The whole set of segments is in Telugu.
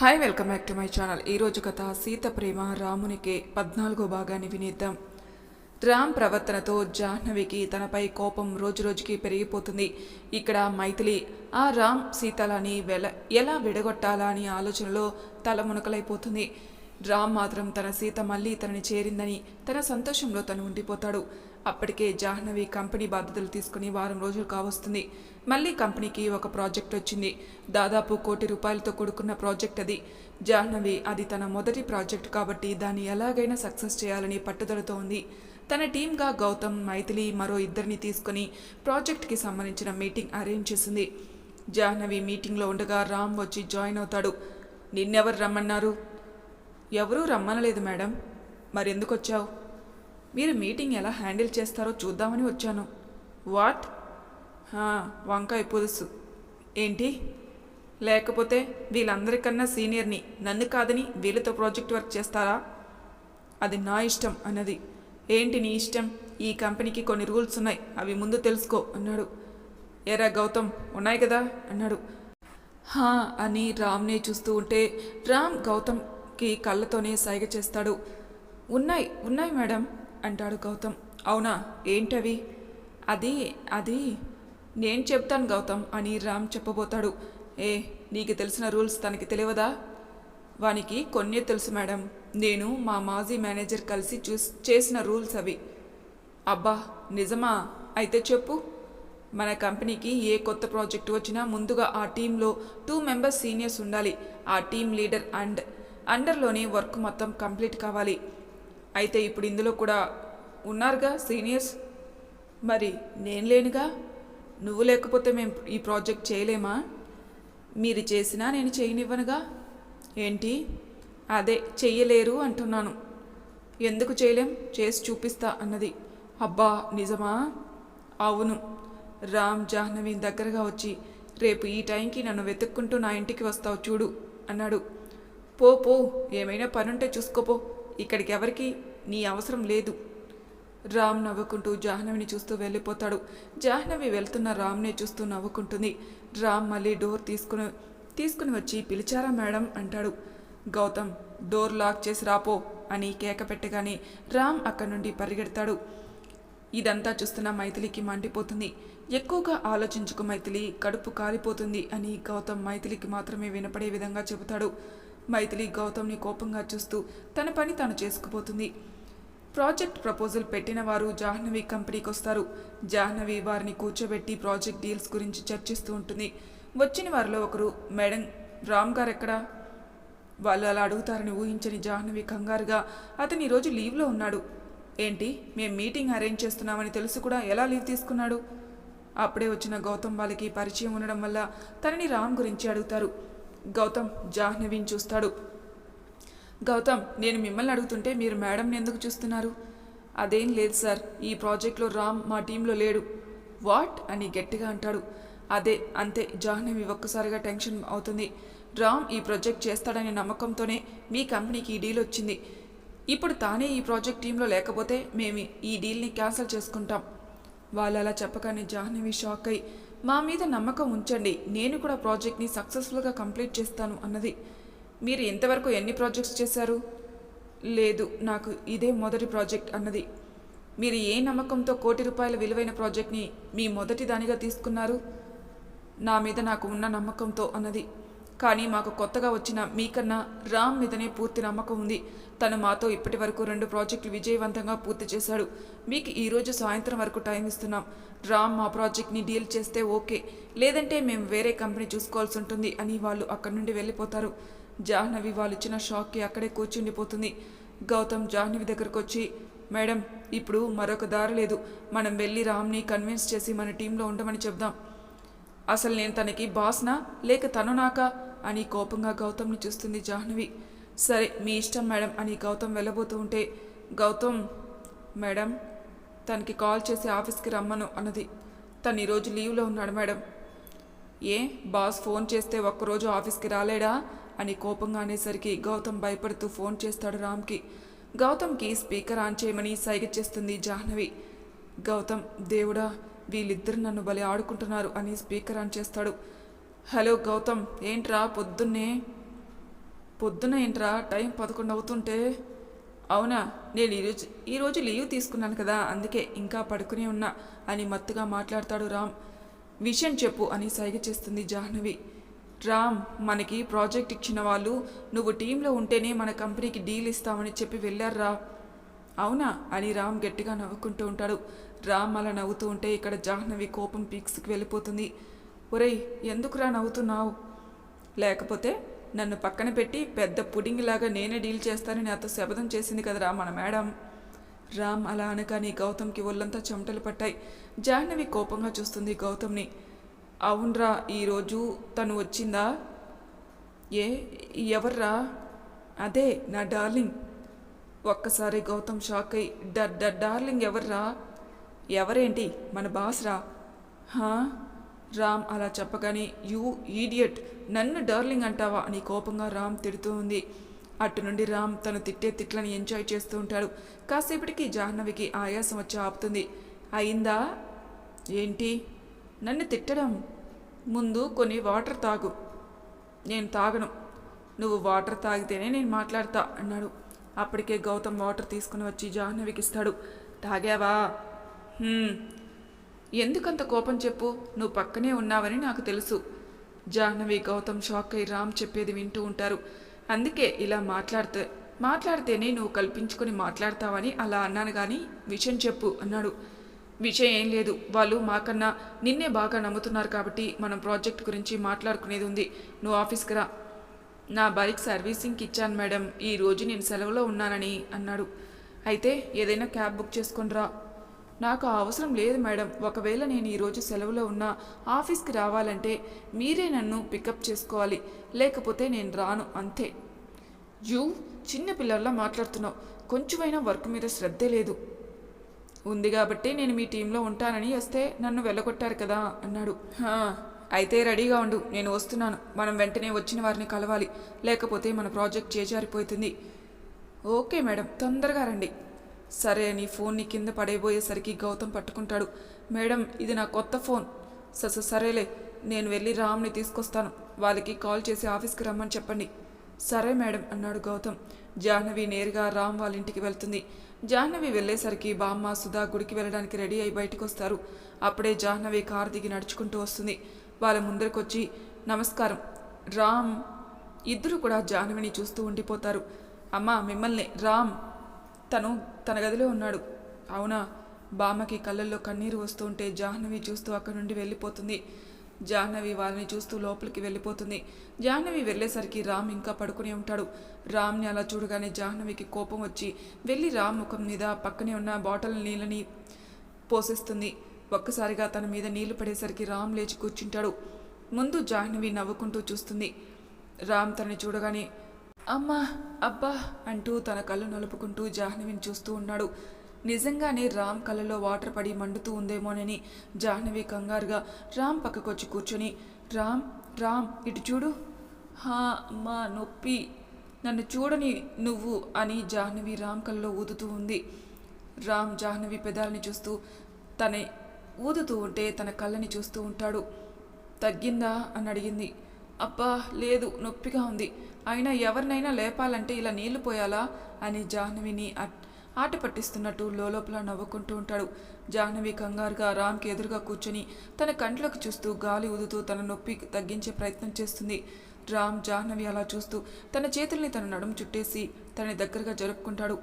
Hi welcome back to my channel ఈరోజు కథ సీత ప్రేమ రామునికి పద్నాలుగో భాగాన్ని వినేద్దాం. రామ్ ప్రవర్తనతో జాహ్నవికి తనపై కోపం రోజురోజుకి పెరిగిపోతుంది. ఇక్కడ మైథిలి ఆ రామ్ సీతలని వెల ఎలా విడగొట్టాలా అని ఆలోచనలో తల మునకలైపోతుంది. రామ్ మాత్రం తన సీత మళ్ళీ తనని చేరిందని తన సంతోషంలో తను ఉండిపోతాడు. అప్పటికే జాహ్నవి కంపెనీ బాధ్యతలు తీసుకుని వారం రోజులు కావస్తుంది. మళ్ళీ కంపెనీకి ఒక ప్రాజెక్ట్ వచ్చింది. దాదాపు కోటి రూపాయలతో కూడుకున్న ప్రాజెక్ట్ అది. జాహ్నవి అది తన మొదటి ప్రాజెక్ట్ కాబట్టి దాన్ని ఎలాగైనా సక్సెస్ చేయాలని పట్టుదలతో ఉంది. తన టీంగా గౌతమ్ మైథిలి మరో ఇద్దరిని తీసుకుని ప్రాజెక్ట్కి సంబంధించిన మీటింగ్ అరేంజ్ చేసింది. జాహ్నవి మీటింగ్లో ఉండగా రామ్ వచ్చి జాయిన్ అవుతాడు. నిన్నెవరు రమ్మన్నారు? ఎవరూ రమ్మనలేదు మేడం. మరెందుకు వచ్చావు మీరు మీటింగ్ ఎలా హ్యాండిల్ చేస్తారో చూద్దామని వచ్చాను. వాట్? వంకాయ పులుసు. ఏంటి? లేకపోతే వీళ్ళందరికన్నా సీనియర్ని నన్ను కాదని వీళ్ళతో ప్రాజెక్ట్ వర్క్ చేస్తారా? అది నా ఇష్టం అన్నది. ఏంటి నీ ఇష్టం? ఈ కంపెనీకి కొన్ని రూల్స్ ఉన్నాయి అవి ముందు తెలుసుకో అన్నాడు. ఏరా గౌతమ్ ఉన్నాయి కదా అన్నాడు. హా అని రామ్నే చూస్తూ ఉంటే రామ్ గౌతమ్కి కళ్ళతోనే సైగ చేస్తాడు. ఉన్నాయి ఉన్నాయి మేడం. అంటాడు గౌతమ్. అవునా? ఏంటవి? అది అది నేను చెప్తాను గౌతమ్ అని రామ్ చెప్పబోతాడు. ఏ నీకు తెలిసిన రూల్స్ తనకి తెలియదా? వానికి కొన్నే తెలుసు మేడం. నేను మా మాజీ మేనేజర్ కలిసి చూస్ చేసిన రూల్స్ అవి. అబ్బా నిజమా? అయితే చెప్పు. మన కంపెనీకి ఏ కొత్త ప్రాజెక్ట్ వచ్చినా ముందుగా ఆ టీంలో టూ మెంబర్స్ సీనియర్స్ ఉండాలి. ఆ టీం లీడర్ అండ్ అండర్లోనే వర్క్ మొత్తం కంప్లీట్ కావాలి. అయితే ఇప్పుడు ఇందులో కూడా ఉన్నారుగా సీనియర్స్? మరి నేను లేనుగా? నువ్వు లేకపోతే మేము ఈ ప్రాజెక్ట్ చేయలేమా? మీరు చేసినా నేను చేయనివ్వనుగా? ఏంటి? అదే చెయ్యలేరు అంటున్నాను. ఎందుకు చేయలేం? చేసి చూపిస్తా అన్నది. అబ్బా నిజమా? అవును. రామ్ జాహ్నవి దగ్గరగా వచ్చి రేపు ఈ టైంకి నన్ను వెతుక్కుంటూ నా ఇంటికి వస్తావు చూడు అన్నాడు. పో పో. ఏమైనా పనుంటే చూసుకోపో. ఇక్కడికి ఎవరికి నీ అవసరం లేదు. రామ్ నవ్వుకుంటూ జాహ్నవిని చూస్తూ వెళ్ళిపోతాడు. జాహ్నవి వెళ్తున్న రామ్నే చూస్తూ నవ్వుకుంటుంది. రామ్ మళ్ళీ డోర్ తీసుకుని తీసుకుని వచ్చి పిలిచారా మేడం? అంటాడు. గౌతమ్ డోర్ లాక్ చేసి రాపో అని కేక పెట్టగానే రామ్ అక్కడి నుండి పరిగెడతాడు. ఇదంతా చూస్తున్న మైథిలికి మండిపోతుంది. ఎక్కువగా ఆలోచించుకు మైథిలి కడుపు కాలిపోతుంది అని గౌతమ్ మైథిలికి మాత్రమే వినపడే విధంగా చెబుతాడు. మైథిలి గౌతమ్ని కోపంగా చూస్తూ తన పని తాను చేసుకుపోతుంది. ప్రాజెక్ట్ ప్రపోజల్ పెట్టిన వారు జాహ్నవి కంపెనీకి వస్తారు జాహ్నవి వారిని కూర్చోబెట్టి ప్రాజెక్ట్ డీల్స్ గురించి చర్చిస్తూ ఉంటుంది. వచ్చిన వారిలో ఒకరు మేడం రామ్ గారు ఎక్కడా వాళ్ళు అలా అడుగుతారని ఊహించని జాహ్నవి కంగారుగా అతను ఈరోజు లీవ్లో ఉన్నాడు. ఏంటి? మేము మీటింగ్ అరేంజ్ చేస్తున్నామని తెలుసు కూడా ఎలా లీవ్ తీసుకున్నాడు? అప్పుడే వచ్చిన గౌతమ్ వాళ్ళకి పరిచయం ఉండడం వల్ల తనని రామ్ గురించి అడుగుతారు. గౌతమ్ జాహ్నవిని చూస్తాడు. గౌతమ్ నేను మిమ్మల్ని అడుగుతుంటే మీరు మేడంని ఎందుకు చూస్తున్నారు? అదేం లేదు సార్ ఈ ప్రాజెక్ట్లో రామ్ మా టీంలో లేడు. వాట్? అని గట్టిగా అంటాడు. అదే అంతే జాహ్నవి ఒక్కసారిగా టెన్షన్ అవుతుంది. రామ్ ఈ ప్రాజెక్ట్ చేస్తాడనే నమ్మకంతోనే మీ కంపెనీకి ఈ డీల్ వచ్చింది. ఇప్పుడు తానే ఈ ప్రాజెక్ట్ టీంలో లేకపోతే మేము ఈ డీల్ని క్యాన్సిల్ చేసుకుంటాం. వాళ్ళు అలా చెప్పగానే జాహ్నవి షాక్ అయి మా మీద నమ్మకం ఉంచండి. నేను కూడా ప్రాజెక్ట్ని సక్సెస్ఫుల్గా కంప్లీట్ చేస్తాను అన్నది. మీరు ఇంతవరకు ఎన్ని ప్రాజెక్ట్స్ చేశారు? లేదు నాకు ఇదే మొదటి ప్రాజెక్ట్ అన్నది. మీరు ఏ నమ్మకంతో కోటి రూపాయల విలువైన ప్రాజెక్ట్ని మీ మొదటి దానిగా తీసుకున్నారు? నా మీద నాకు ఉన్న నమ్మకంతో అన్నది. కానీ మాకు కొత్తగా వచ్చిన మీకన్నా రామ్ మీదనే పూర్తి నమ్మకం ఉంది. తను మాతో ఇప్పటి వరకు రెండు ప్రాజెక్టులు విజయవంతంగా పూర్తి చేశాడు. మీకు ఈరోజు సాయంత్రం వరకు టైం ఇస్తున్నాం. రామ్ మా ప్రాజెక్ట్ని డీల్ చేస్తే ఓకే. లేదంటే మేము వేరే కంపెనీ చూసుకోవాల్సి ఉంటుంది అని వాళ్ళు అక్కడి నుండి వెళ్ళిపోతారు. జాహ్నవి వాళ్ళు ఇచ్చిన షాక్కి అక్కడే కూర్చుండిపోతుంది. గౌతమ్ జాహ్నవి దగ్గరకు వచ్చి మేడం ఇప్పుడు మరొక దారి లేదు. మనం వెళ్ళి రామ్ని కన్విన్స్ చేసి మన టీంలో ఉండమని చెప్దాం. అసలు నేను తనకి బాస్నా? లేక తను నాకా? అని కోపంగా గౌతమ్ని చూస్తుంది జాహ్నవి. సరే మీ ఇష్టం మేడం అని గౌతమ్ వెళ్ళబోతూ ఉంటే గౌతమ్ మేడం తనకి కాల్ చేసి ఆఫీస్కి రమ్మను అన్నది. తను ఈరోజు లీవ్లో ఉన్నాడు మేడం. ఏ బాస్ ఫోన్ చేస్తే ఒక్కరోజు ఆఫీస్కి రాలేడా? అని కోపంగా అనేసరికి గౌతమ్ భయపడుతూ ఫోన్ చేస్తాడు రామ్కి. గౌతమ్కి స్పీకర్ ఆన్ చేయమని సైగ చేస్తుంది జాహ్నవి. గౌతమ్ దేవుడా వీళ్ళిద్దరు నన్ను భలే ఆడుకుంటున్నారు అని స్పీకర్ ఆన్ చేస్తాడు. హలో గౌతమ్ ఏంట్రా పొద్దున్నే? పొద్దున ఏంట్రా? టైం పదకొండు అవుతుంటే? అవునా నేను ఈరోజు ఈరోజు లీవ్ తీసుకున్నాను కదా అందుకే ఇంకా పడుకునే ఉన్నా అని మత్తుగా మాట్లాడతాడు రామ్. విషయం చెప్పు అని సైగ చేస్తుంది జాహ్నవి. రామ్ మనకి ప్రాజెక్ట్ ఇచ్చిన వాళ్ళు నువ్వు టీంలో ఉంటేనే మన కంపెనీకి డీల్ ఇస్తామని చెప్పి వెళ్ళారా అవునా అని రామ్ గట్టిగా నవ్వుకుంటూ ఉంటాడు. రామ్ అలా నవ్వుతూ ఉంటే ఇక్కడ జాహ్నవి కోపం పీక్స్కి వెళ్ళిపోతుంది. ఒరేయ్ ఎందుకురా నవ్వుతున్నావు? లేకపోతే నన్ను పక్కన పెట్టి పెద్ద పుడింగ్ లాగా నేనే డీల్ చేస్తానని అతను శపథం చేసింది కదరా మన మేడం. రామ్ అలా అనగానే గౌతమ్కి ఒళ్ళంతా చెమటలు పట్టాయి. జాహ్నవి కోపంగా చూస్తుంది గౌతమ్ని. అవునరా ఈరోజు తను వచ్చిందా? ఏ ఎవర్రా? అదే నా డార్లింగ్. ఒక్కసారి గౌతమ్ షాక్ అయి డ డార్లింగ్ ఎవర్రా? ఎవరేంటి? మన బాస్ రా హా? రామ్ అలా చెప్పగానే యూ ఈడియట్ నన్ను డార్లింగ్ అంటావా? అని కోపంగా రామ్ తిడుతూ ఉంది. అటు నుండి రామ్ తను తిట్టే తిట్లని ఎంజాయ్ చేస్తూ ఉంటాడు. కాసేపటికి జాహ్నవికి ఆయాసం వచ్చి ఆపుతుంది. అయిందా? ఏంటి? నన్ను తిట్టడం? ముందు కొన్ని వాటర్ తాగు. నేను తాగను. నువ్వు వాటర్ తాగితేనే నేను మాట్లాడతా అన్నాడు. అప్పటికే గౌతమ్ వాటర్ తీసుకుని వచ్చి జాహ్నవికి ఇస్తాడు తాగావా ఎందుకంత కోపం చెప్పు? నువ్వు పక్కనే ఉన్నావని నాకు తెలుసు. జాహ్నవి గౌతమ్ షాక్ అయి రామ్ చెప్పేది వింటూ ఉంటారు. అందుకే ఇలా మాట్లాడితే మాట్లాడితేనే నువ్వు కల్పించుకొని మాట్లాడతావని అలా అన్నాను కానీ విషయం చెప్పు అన్నాడు. విషయం ఏం లేదు. వాళ్ళు మాకన్నా నిన్నే బాగా నమ్ముతున్నారు కాబట్టి మనం ప్రాజెక్ట్ గురించి మాట్లాడుకునేది ఉంది. నువ్వు ఆఫీస్కి రా. నా బైక్ సర్వీసింగ్కి ఇచ్చాను మేడం. ఈ రోజు నేను సెలవులో ఉన్నానని అన్నాడు. అయితే ఏదైనా క్యాబ్ బుక్ చేసుకొని రా. నాకు అవసరం లేదు మేడం. ఒకవేళ నేను ఈరోజు సెలవులో ఉన్నా ఆఫీస్కి రావాలంటే మీరే నన్ను పికప్ చేసుకోవాలి. లేకపోతే నేను రాను అంతే. యూ చిన్న పిల్లల్లా మాట్లాడుతున్నావు. కొంచెమైనా వర్క్ మీద శ్రద్ధే లేదు. ఉంది కాబట్టి నేను మీ టీంలో ఉంటానని వస్తే నన్ను వెళ్ళగొట్టారు కదా అన్నాడు. అయితే రెడీగా ఉండు. నేను వస్తున్నాను. మనం వెంటనే వచ్చిన వారిని కలవాలి. లేకపోతే మన ప్రాజెక్ట్ చేజారిపోతుంది. Okay madam. తొందరగా రండి. సరే అని ఫోన్ని కింద పడేయబోయేసరికి గౌతమ్ పట్టుకుంటాడు. మేడం ఇది నా కొత్త ఫోన్. స స- సరేలే నేను వెళ్ళి రామ్ని తీసుకొస్తాను. వాళ్ళకి కాల్ చేసి ఆఫీస్కి రమ్మని చెప్పండి. సరే మేడం అన్నాడు గౌతమ్. జాహ్నవి నేరుగా రామ్ వాళ్ళ ఇంటికి వెళ్తుంది. జాహ్నవి వెళ్ళేసరికి బామ్మ సుధా గుడికి వెళ్ళడానికి రెడీ అయి బయటకు వస్తారు అప్పుడే జాహ్నవి కారు దిగి నడుచుకుంటూ వస్తుంది. వాళ్ళ ముందరికొచ్చి నమస్కారం. రామ్ ఇద్దరు కూడా జాహ్నవిని చూస్తూ ఉండిపోతారు. అమ్మా మిమ్మల్ని రామ్ తను తన గదిలో ఉన్నాడు. అవునా? బామ్మకి కళ్ళల్లో కన్నీరు వస్తుంటే ఉంటే జాహ్నవి చూస్తూ అక్కడి నుండి వెళ్ళిపోతుంది. జాహ్నవి వాళ్ళని చూస్తూ లోపలికి వెళ్ళిపోతుంది. జాహ్నవి వెళ్ళేసరికి రామ్ ఇంకా పడుకునే ఉంటాడు. రామ్ని అలా చూడగానే జాహ్నవికి కోపం వచ్చి వెళ్ళి రామ్ ముఖం మీద పక్కనే ఉన్న బాటిల్ నీళ్ళని పోసేస్తుంది. ఒక్కసారిగా తన మీద నీళ్ళు పడేసరికి రామ్ లేచి కూర్చుంటాడు. ముందు జాహ్నవి నవ్వుకుంటూ చూస్తుంది. రామ్ తనని చూడగానే అమ్మా అబ్బా అంటూ తన కళ్ళు నలుపుకుంటూ జాహ్నవిని చూస్తూ ఉన్నాడు. నిజంగానే రామ్ కళ్ళలో వాటర్ పడి మండుతూ ఉందేమోనని జాహ్నవి కంగారుగా రామ్ పక్కకొచ్చి కూర్చొని రామ్ రామ్ ఇటు చూడు. హా అమ్మా నొప్పి. నన్ను చూడని నువ్వు అని జాహ్నవి రామ్ కళ్ళలో ఊదుతూ ఉంది. రామ్ జాహ్నవి పెదాలని చూస్తూ తన ఊదుతూ ఉంటే తన కళ్ళని చూస్తూ ఉంటాడు. తగ్గిందా? అని అడిగింది. అబ్బా లేదు నొప్పిగా ఉంది. అయినా ఎవరినైనా లేపాలంటే ఇలా నీళ్ళు పోయాలా? అని జాహ్నవిని అట్- ఆట పట్టిస్తున్నట్టు లోపల నవ్వుకుంటూ ఉంటాడు. జాహ్నవి కంగారుగా రామ్కి ఎదురుగా కూర్చొని తన కంట్లోకి చూస్తూ గాలి ఊదుతూ తన నొప్పి తగ్గించే ప్రయత్నం చేస్తుంది. రామ్ జాహ్నవి అలా చూస్తూ తన చేతుల్ని తన నడుము చుట్టేసి తనని దగ్గరగా జరుపుకుంటాడు.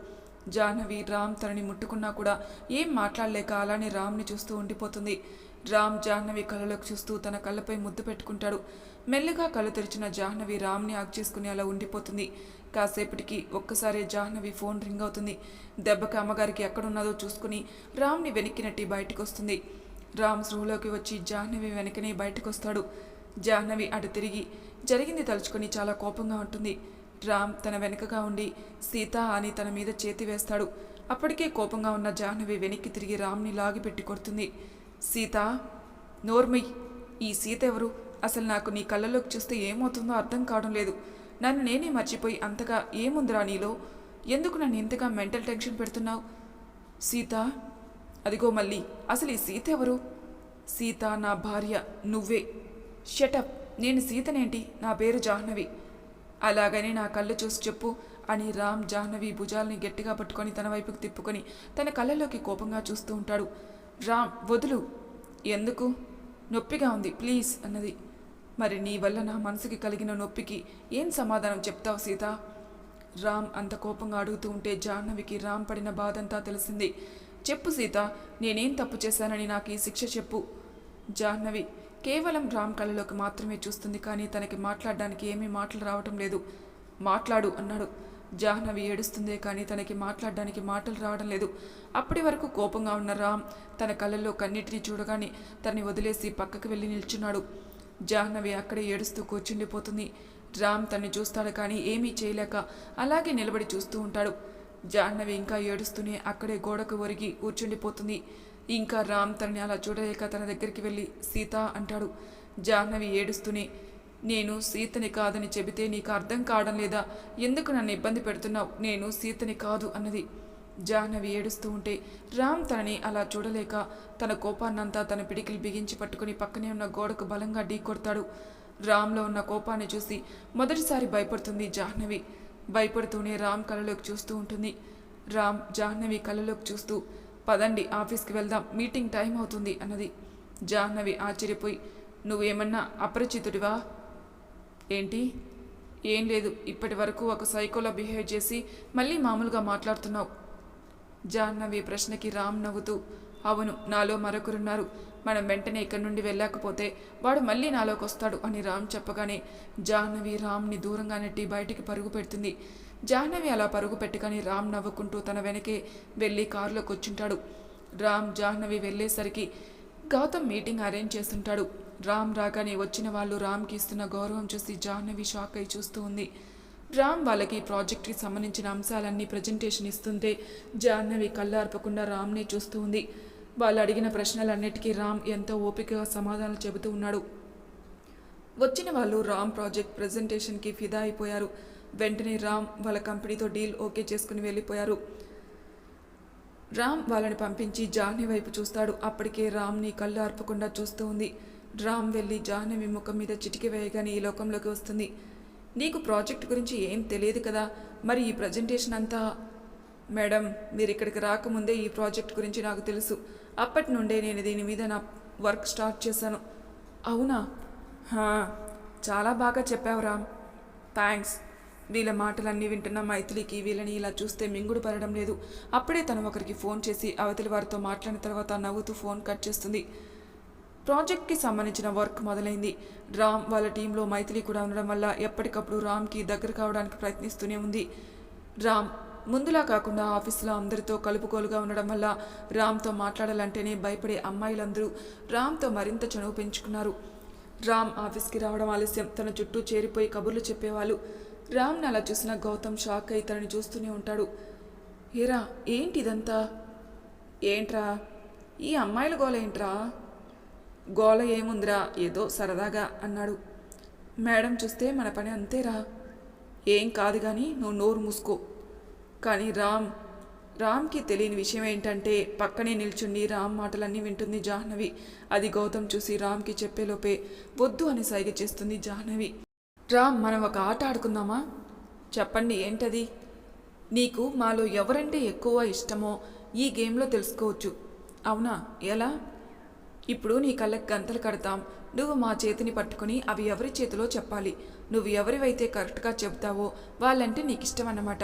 జాహ్నవి రామ్ తనని ముట్టుకున్నా కూడా ఏం మాట్లాడలేక అలానే రామ్ని చూస్తూ ఉండిపోతుంది. రామ్ జాహ్నవి కళ్ళలోకి చూస్తూ తన కళ్ళపై ముద్దు పెట్టుకుంటాడు. మెల్లగా కళ్ళు తెరిచిన జాహ్నవి రామ్ని ఆగ్ చేసుకుని అలా ఉండిపోతుంది. కాసేపటికి ఒక్కసారి జాహ్నవి ఫోన్ రింగ్ అవుతుంది. దెబ్బకి అమ్మగారికి ఎక్కడున్నదో చూసుకుని రామ్ని వెనక్కి నెట్టి బయటకు వస్తుంది రామ్ సృహలోకి వచ్చి జాహ్నవి వెనకనే బయటకు వస్తాడు జాహ్నవి అటు తిరిగి జరిగింది తలుచుకొని చాలా కోపంగా ఉంటుంది. రామ్ తన వెనుకగా ఉండి సీత అని తన మీద చేతి వేస్తాడు. అప్పటికే కోపంగా ఉన్న జాహ్నవి వెనక్కి తిరిగి రామ్ని లాగిపెట్టి కొడుతుంది. సీత నోర్మయ్ ఈ సీత ఎవరు? అసలు నాకు నీ కళ్ళలోకి చూస్తే ఏమవుతుందో అర్థం కావడం లేదు. నన్ను నేనే మర్చిపోయి అంతగా ఏముందిరా నీలో? ఎందుకు నన్ను ఇంతగా మెంటల్ టెన్షన్ పెడుతున్నావు? సీత అదిగో మళ్ళీ. అసలు ఈ సీత ఎవరు? సీత నా భార్య నువ్వే. షటప్ నేను సీతనేంటి? నా పేరు జాహ్నవి. అలాగని నా కళ్ళు చూసి చెప్పు అని రామ్ జాహ్నవి భుజాల్ని గట్టిగా పట్టుకొని తన వైపుకు తిప్పుకొని తన కళ్ళలోకి కోపంగా చూస్తూ ఉంటాడు. రామ్ వదులు. ఎందుకు? నొప్పిగా ఉంది ప్లీజ్ అన్నది. మరి నీ వల్ల నా మనసుకి కలిగిన నొప్పికి ఏం సమాధానం చెప్తావు సీత? రామ్ అంత కోపంగా అడుగుతూ ఉంటే జాహ్నవికి రామ్ పడిన బాధంతా తెలిసింది. చెప్పు సీత నేనేం తప్పు చేశానని నాకు ఈ శిక్ష చెప్పు. జాహ్నవి కేవలం రామ్ కళ్ళలోకి మాత్రమే చూస్తుంది కానీ తనకి మాట్లాడడానికి ఏమీ మాటలు రావటం లేదు. మాట్లాడు అన్నాడు. జాహ్నవి ఏడుస్తుందే కానీ తనకి మాట్లాడడానికి మాటలు రావడం లేదు. అప్పటి వరకు కోపంగా ఉన్న రామ్ తన కళ్ళల్లో కన్నిటిని చూడగానే తనని వదిలేసి పక్కకు వెళ్ళి నిల్చున్నాడు. జాహ్నవి అక్కడే ఏడుస్తూ కూర్చుండిపోతుంది. రామ్ తన్ని చూస్తాడు కానీ ఏమీ చేయలేక అలాగే నిలబడి చూస్తూ ఉంటాడు. జాహ్నవి ఇంకా ఏడుస్తూనే అక్కడే గోడకు ఒరిగి కూర్చుండిపోతుంది. ఇంకా రామ్ తనని అలా చూడలేక తన దగ్గరికి వెళ్ళి సీత అంటాడు. జాహ్నవి ఏడుస్తూనే నేను సీతని కాదని చెబితే నీకు అర్థం కావడం లేదా? ఎందుకు నన్ను ఇబ్బంది పెడుతున్నావు? నేను సీతని కాదు అన్నది. జాహ్నవి ఏడుస్తూ ఉంటే రామ్ తనని అలా చూడలేక తన కోపాన్నంతా తన పిడికిలు బిగించి పట్టుకుని పక్కనే ఉన్న గోడకు బలంగా ఢీ కొడతాడు. రామ్లో ఉన్న కోపాన్ని చూసి మొదటిసారి భయపడుతుంది జాహ్నవి. భయపడుతూనే రామ్ కళ్ళలోకి చూస్తూ ఉంటుంది. రామ్ జాహ్నవి కళ్ళలోకి చూస్తూ పదండి ఆఫీస్కి వెళ్దాం. మీటింగ్ టైం అవుతుంది అన్నది. జాహ్నవి ఆశ్చర్యపోయి నువ్వేమన్నా అపరిచితుడివా? ఏంటి? ఏం లేదు. ఇప్పటి వరకు ఒక సైకోలా బిహేవ్ చేసి మళ్ళీ మామూలుగా మాట్లాడుతున్నావు. జాహ్నవి ప్రశ్నకి రామ్ నవ్వుతూ అవును నాలో మరొకరున్నారు. మనం వెంటనే ఇక్కడి నుండి వెళ్ళకపోతే వాడు మళ్ళీ నాలోకి వస్తాడు అని రామ్ చెప్పగానే జాహ్నవి రామ్ని దూరంగా నెట్టి బయటికి పరుగు పెడుతుంది. జాహ్నవి అలా పరుగు పెట్టుకొని రామ్ నవ్వుకుంటూ తన వెనకే వెళ్ళి కారులోకి వచ్చుంటాడు. రామ్ జాహ్నవి వెళ్ళేసరికి గౌతమ్ మీటింగ్ అరేంజ్ చేస్తుంటాడు. రామ్ రాగానే వచ్చిన వాళ్ళు రామ్కి ఇస్తున్న గౌరవం చూసి జాహ్నవి షాక్ అయి చూస్తూ ఉంది. రామ్ వాళ్ళకి ప్రాజెక్ట్కి సంబంధించిన అంశాలన్నీ ప్రజెంటేషన్ ఇస్తుంటే జాహ్నవి కళ్ళార్పకుండా రామ్నే చూస్తూ ఉంది. వాళ్ళు అడిగిన ప్రశ్నలన్నిటికీ రామ్ ఎంతో ఓపికగా సమాధానాలు చెబుతూ ఉన్నాడు. వచ్చిన వాళ్ళు రామ్ ప్రాజెక్ట్ ప్రజెంటేషన్కి ఫిదా అయిపోయారు. వెంటనే రామ్ వాళ్ళ కంపెనీతో డీల్ ఓకే చేసుకుని వెళ్ళిపోయారు. రామ్ వాళ్ళని పంపించి జాహ్నవి వైపు చూస్తాడు. అప్పటికే రామ్ని కళ్ళు అర్పకుండా చూస్తూ ఉంది. రామ్ వెళ్ళి జాహ్నవి ముఖం మీద చిటికి వేయగానే ఈ లోకంలోకి వస్తుంది. నీకు ప్రాజెక్ట్ గురించి ఏం తెలియదు కదా? మరి ఈ ప్రజెంటేషన్ అంతా? మేడం మీరు ఇక్కడికి రాకముందే ఈ ప్రాజెక్ట్ గురించి నాకు తెలుసు. అప్పటి నుండే నేను దీని మీద నా వర్క్ స్టార్ట్ చేశాను. అవునా? చాలా బాగా చెప్పావు రామ్. థ్యాంక్స్ వీళ్ళ మాటలన్నీ వింటున్న మైథిలికి వీళ్ళని ఇలా చూస్తే మింగుడు పడడం లేదు. అప్పుడే తను ఒకరికి ఫోన్ చేసి అవతలి వారితో మాట్లాడిన తర్వాత నవ్వుతూ ఫోన్ కట్ చేస్తుంది. ప్రాజెక్ట్కి సంబంధించిన వర్క్ మొదలైంది. రామ్ వాళ్ళ టీంలో మైథిలి కూడా ఉండడం వల్ల ఎప్పటికప్పుడు రామ్కి దగ్గర కావడానికి ప్రయత్నిస్తూనే ఉంది. రామ్ ముందులా కాకుండా ఆఫీసులో అందరితో కలుపుకోలుగా ఉండడం వల్ల రామ్తో మాట్లాడాలంటేనే భయపడే అమ్మాయిలందరూ రామ్తో మరింత చనువు పెంచుకున్నారు. రామ్ ఆఫీస్కి రావడం ఆలస్యం. తన చుట్టూ చేరిపోయి కబుర్లు చెప్పేవాళ్ళు. రామ్ని అలా చూసిన గౌతమ్ షాక్ అయి తనని చూస్తూనే ఉంటాడు. ఏరా ఏంటి ఇదంతా ఏంట్రా? ఈ అమ్మాయిల గోల ఏంట్రా? గోల ఏముందిరా? ఏదో సరదాగా అన్నాడు. మేడం చూస్తే మన పని అంతేరా. ఏం కాదు కానీ నువ్వు నోరు మూసుకో. కానీ రామ్ రామ్కి తెలియని విషయం ఏంటంటే పక్కనే నిల్చుండి రామ్ మాటలన్నీ వింటుంది జాహ్నవి. అది గౌతమ్ చూసి రామ్కి చెప్పేలోపే వద్దు అని సైగ చేస్తుంది జాహ్నవి. రా మనం ఒక ఆట ఆడుకుందామా? చెప్పండి ఏంటది? నీకు మాలో ఎవరంటే ఎక్కువ ఇష్టమో ఈ గేమ్లో తెలుసుకోవచ్చు. అవునా? ఎలా? ఇప్పుడు నీ కళ్ళకి గంతలు కడతాం. నువ్వు మా చేతిని పట్టుకుని అవి ఎవరి చేతిలో చెప్పాలి? నువ్వు ఎవరివైతే కరెక్ట్గా చెబుతావో వాళ్ళంటే నీకు ఇష్టం అన్నమాట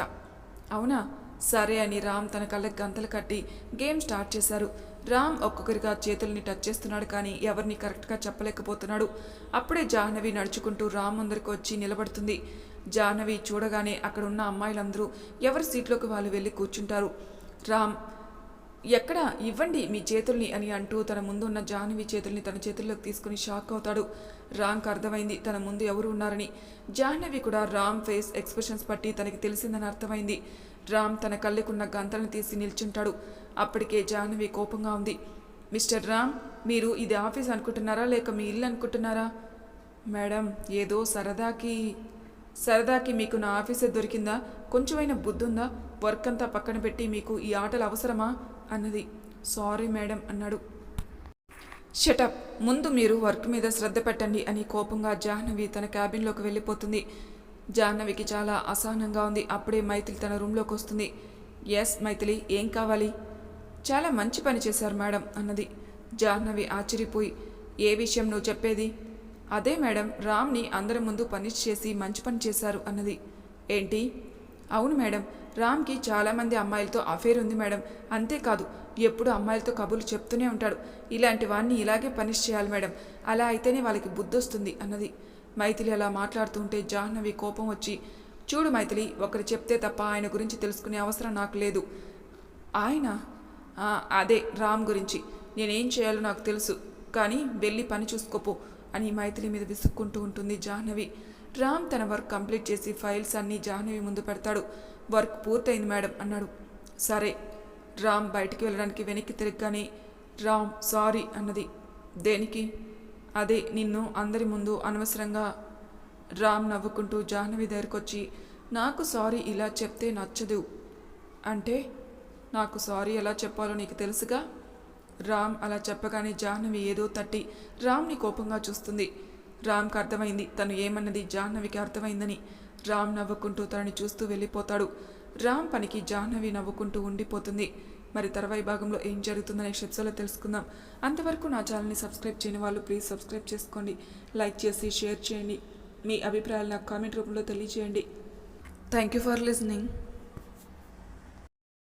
అవునా? సరే అని రామ్ తన కళ్ళకి గంతలు కట్టి గేమ్ స్టార్ట్ చేశారు. రామ్ ఒక్కొక్కరిగా చేతుల్ని టచ్ చేస్తున్నాడు కానీ ఎవరిని కరెక్ట్గా చెప్పలేకపోతున్నాడు. అప్పుడే జాహ్నవి నడుచుకుంటూ రామ్ ముందరికి వచ్చి నిలబడుతుంది. జాహ్నవి చూడగానే అక్కడ ఉన్న అమ్మాయిలందరూ ఎవరి సీట్లోకి వాళ్ళు వెళ్ళి కూర్చుంటారు. రామ్ ఎక్కడ? ఇవ్వండి మీ చేతుల్ని అని అంటూ తన ముందున్న జాహ్నవి చేతుల్ని తన చేతుల్లోకి తీసుకుని షాక్ అవుతాడు. రామ్కి అర్థమైంది తన ముందు ఎవరు ఉన్నారని. జాహ్నవి కూడా రామ్ ఫేస్ ఎక్స్ప్రెషన్స్ బట్టి తనకి తెలిసిందని అర్థమైంది. రామ్ తన కళ్ళకున్న గంతలను తీసి నిల్చుంటాడు. అప్పటికే జాహ్నవి కోపంగా ఉంది. మిస్టర్ రామ్ మీరు ఇది ఆఫీస్ అనుకుంటున్నారా? లేక మీ ఇల్లు అనుకుంటున్నారా? మేడం ఏదో సరదాకి సరదాకి మీకు నా ఆఫీసే దొరికిందా? కొంచెమైనా బుద్ధి ఉందా వర్క్ అంతా పక్కన పెట్టి మీకు ఈ ఆటలు అవసరమా? అన్నది. సారీ మేడం అన్నాడు. షటప్ ముందు మీరు వర్క్ మీద శ్రద్ధ పెట్టండి అని కోపంగా జాహ్నవి తన క్యాబిన్లోకి వెళ్ళిపోతుంది. జాహ్నవికి చాలా అసహనంగా ఉంది. అప్పుడే మైథిలి తన రూమ్లోకి వస్తుంది. ఎస్ మైథిలి ఏం కావాలి? చాలా మంచి పని చేశారు మేడం అన్నది. జాహ్నవి ఆశ్చర్యపోయి ఏ విషయం నువ్వు చెప్పేది? అదే మేడం రామ్ని అందరి ముందు పనిష్ చేసి మంచి పని చేశారు అన్నది. ఏంటి? అవును మేడం రామ్కి చాలామంది అమ్మాయిలతో అఫేర్ ఉంది మేడం. అంతేకాదు ఎప్పుడు అమ్మాయిలతో కబుర్లు చెప్తూనే ఉంటాడు. ఇలాంటి వాడిని ఇలాగే పనిష్ చేయాలి మేడం. అలా అయితేనే వాళ్ళకి బుద్ధి వస్తుంది అన్నది. మైథిలి అలా మాట్లాడుతుంటే జాహ్నవి కోపం వచ్చి చూడు మైథిలి ఒకరు చెప్తే తప్ప ఆయన గురించి తెలుసుకునే అవసరం నాకు లేదు. ఆయన? అదే రామ్ గురించి. నేనేం చేయాలో నాకు తెలుసు. కానీ వెళ్ళి పని చూసుకోపో అని మైథిలి మీద విసుక్కుంటూ ఉంటుంది జాహ్నవి. రామ్ తన వర్క్ కంప్లీట్ చేసి ఫైల్స్ అన్నీ జాహ్నవి ముందు పెడతాడు. వర్క్ పూర్తయింది మేడం అన్నాడు. సరే రామ్ బయటికి వెళ్ళడానికి వెనక్కి తిరగగానే రామ్ సారీ అన్నది. దేనికి? అదే నిన్ను అందరి ముందు అనవసరంగా రామ్ నవ్వుకుంటూ జాహ్నవి దగ్గరకు వచ్చి నాకు సారీ ఇలా చెప్తే నచ్చదు. అంటే నాకు సారీ ఎలా చెప్పాలో నీకు తెలుసుగా? రామ్ అలా చెప్పగానే జాహ్నవి ఏదో తట్టి రామ్ని కోపంగా చూస్తుంది. రామ్కి అర్థమైంది. తను ఏమన్నది జాహ్నవికి అర్థమైందని. రామ్ నవ్వుకుంటూ తనని చూస్తూ వెళ్ళిపోతాడు. రామ్ పనికి జాహ్నవి నవ్వుకుంటూ ఉండిపోతుంది. మరి తర్వాయి భాగంలో ఏం జరుగుతుందనే షెప్సోలో తెలుసుకుందాం. అంతవరకు నా ఛానల్ని సబ్స్క్రైబ్ చేయని వాళ్ళు ప్లీజ్ సబ్స్క్రైబ్ చేసుకోండి. లైక్ చేసి షేర్ చేయండి. మీ అభిప్రాయాలు నాకు కామెంట్ రూపంలో తెలియజేయండి. Thank you for listening.